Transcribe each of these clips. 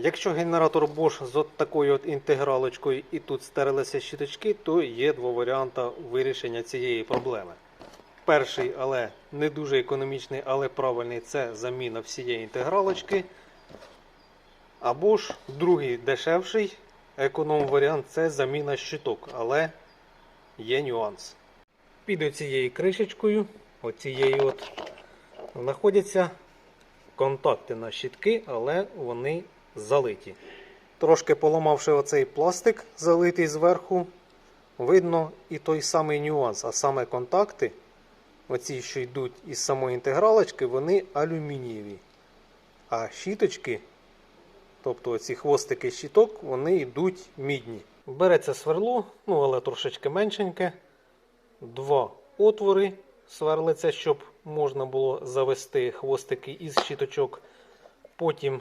Якщо генератор Bosch з от такою от інтегралочкою і тут стерилися щіточки, то є два варіанти вирішення цієї проблеми. Перший, але не дуже економічний, але правильний це заміна всієї інтегралочки. Або ж другий дешевший економ варіант це заміна щиток, але є нюанс. Під цією кришечкою, оцією от, знаходяться контакти на щітки, але вони залиті. Трошки поламавши оцей пластик, залитий зверху, видно і той самий нюанс, а саме контакти, оці, що йдуть із самої інтегралочки, вони алюмінієві. А щіточки, тобто оці хвостики щіток, вони йдуть мідні. Береться сверло, ну але трошечки меншеньке. Два отвори сверлиться, щоб можна було завести хвостики із щіточок. Потім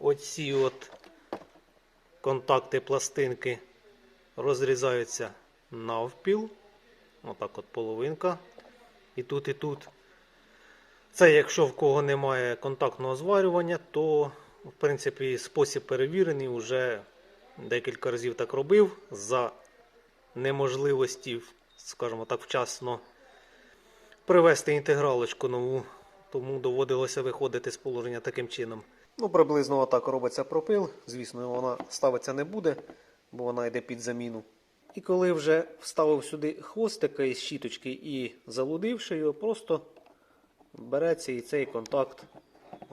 оці от контакти пластинки розрізаються навпіл. Отак от половинка. І тут, і тут. Це якщо в кого немає контактного зварювання, то в принципі спосіб перевірений, вже декілька разів так робив за неможливості, скажімо так, вчасно привести інтегралочку нову, тому доводилося виходити з положення таким чином. Ну, приблизно отак робиться пропил. Звісно, вона ставиться не буде, бо вона йде під заміну. І коли вже вставив сюди хвостика із щіточки і залудивши його, просто береться і цей контакт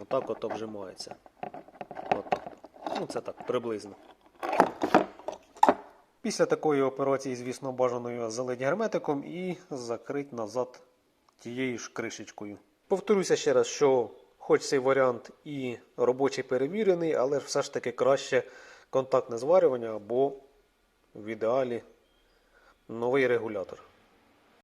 отак от обжимається. Отак. Ну, це так, приблизно. Після такої операції, звісно, бажано його залити герметиком і закрити назад тією ж кришечкою. Повторюся ще раз, що хоч цей варіант і робочий перевірений, але все ж таки краще контактне зварювання або в ідеалі новий регулятор.